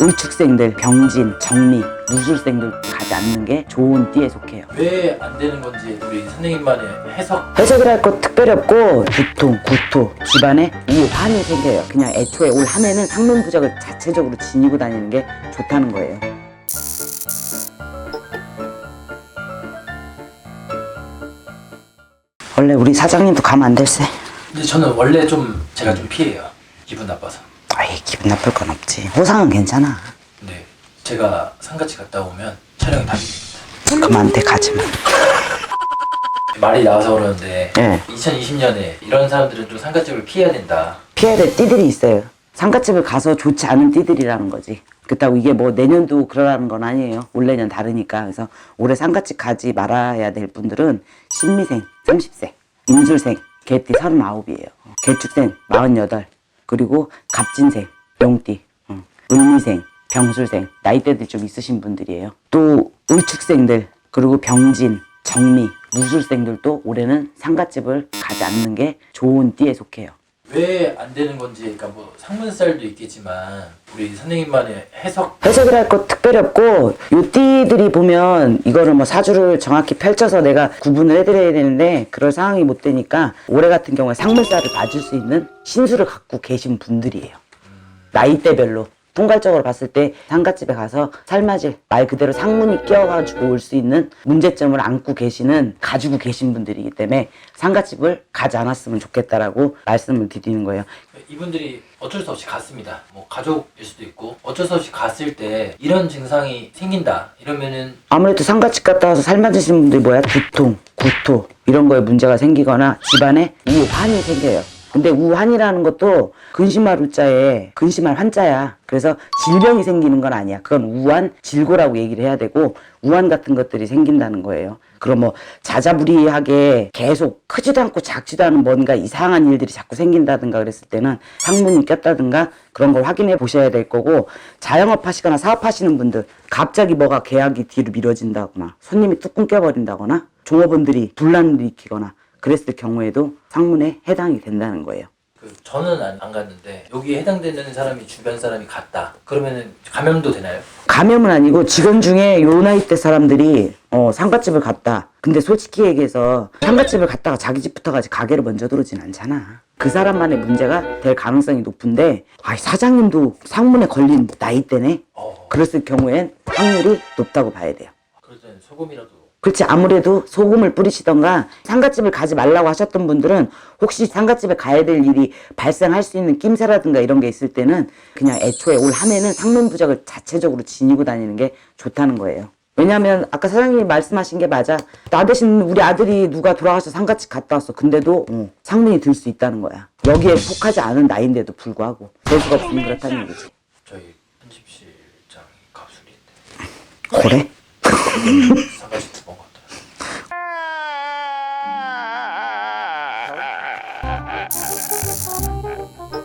의축생들, 병진, 정리, 누술생들 가지 않는 게 좋은 띠에 속해요. 왜 안 되는 건지 우리 선생님만의 해석 해석을 할거 특별히 없고 두통, 구토, 집안에 우환이 생겨요. 그냥 애초에 올 한 해는 상문부적을 자체적으로 지니고 다니는 게 좋다는 거예요. 원래 우리 사장님도 가면 안 될세. 근데 저는 원래 좀 제가 좀 피해요 기분 나빠서 아이 기분 나쁠 건 없지. 호상은 괜찮아. 근데 제가 상가집 갔다 오면 촬영이 다 됩니다 그만 돼 가지 마. 말이 나와서 그러는데 예. 2020년에 이런 사람들은 좀 상가집을 피해야 된다 피해야 될 띠들이 있어요. 상가집을 가서 좋지 않은 띠들이라는 거지. 그렇다고 이게 뭐 내년도 그러라는 건 아니에요. 올 내년 다르니까. 그래서 올해 상가집 가지 말아야 될 분들은 신미생 30세, 임술생 개띠 39이에요. 개축생 48, 그리고 갑진생 응. 을미생, 병술생 나이대들이 좀 있으신 분들이에요. 또 을축생들 그리고 병진, 정미, 무술생들도 올해는 상가집을 가지 않는 게 좋은 띠에 속해요. 왜 안 되는 건지 그러니까 뭐 상문살도 있겠지만 우리 선생님만의 해석. 해석을 할거 특별히 없고 요 띠들이 보면 이거를 뭐 사주를 정확히 펼쳐서 내가 구분을 해드려야 되는데 그럴 상황이 못 되니까 올해 같은 경우에 상물살을 봐줄 수 있는 신수를 갖고 계신 분들이에요. 나이대별로 통괄적으로 봤을 때 상가집에 가서 삶아질 말 그대로 상문이 끼어가지고 올 수 있는 문제점을 안고 계시는 가지고 계신 분들이기 때문에 상가집을 가지 않았으면 좋겠다라고 말씀을 드리는 거예요. 이분들이 어쩔 수 없이 갔습니다. 뭐 가족일 수도 있고 어쩔 수 없이 갔을 때 이런 증상이 생긴다 이러면은 아무래도 상가집 갔다 와서 삶아드시는 분들이 뭐야? 두통, 구토 이런 거에 문제가 생기거나 집안에 우환이 생겨요. 근데 우환이라는 것도 근심할 우자에 근심할 환자야. 그래서 질병이 생기는 건 아니야. 그건 우환, 질고라고 얘기를 해야 되고 우환 같은 것들이 생긴다는 거예요. 그럼 뭐 자자부리하게 계속 크지도 않고 작지도 않은 뭔가 이상한 일들이 자꾸 생긴다든가 그랬을 때는 상문이 꼈다든가 그런 걸 확인해 보셔야 될 거고 자영업 하시거나 사업하시는 분들 갑자기 뭐가 계약이 뒤로 미뤄진다거나 손님이 뚝 끊겨버린다거나 종업원들이 분란을 일으키거나 그랬을 경우에도 상문에 해당이 된다는 거예요. 그 저는 안, 안 갔는데 여기에 해당되는 사람이 주변 사람이 갔다 그러면은 감염도 되나요? 감염은 아니고 직원 중에 요 나이 때 사람들이 어, 상가집을 갔다. 근데 솔직히 얘기해서 상가집을 갔다가 자기 집부터 가지 가게를 먼저 들어오진 않잖아. 그 사람만의 문제가 될 가능성이 높은데 아 사장님도 상문에 걸린 나이 때네. 어 그랬을 경우엔 확률이 높다고 봐야 돼요. 그럴 때는 소금이라도 그렇지 아무래도 소금을 뿌리시던가 상가집을 가지 말라고 하셨던 분들은 혹시 상가집에 가야 될 일이 발생할 수 있는 낌새라든가 이런 게 있을 때는 그냥 애초에 올 한 해는 상문부적을 자체적으로 지니고 다니는 게 좋다는 거예요. 왜냐하면 아까 사장님이 말씀하신 게 맞아. 나 대신 우리 아들이 누가 돌아가서 상가집 갔다 왔어. 근데도 어, 상문이 들 수 있다는 거야. 여기에 속하지 않은 나이인데도 불구하고 될 수가 없으면 그렇다는 얘기지. 저희 편집실장이 갑술인데 그래? 상가집 Bye.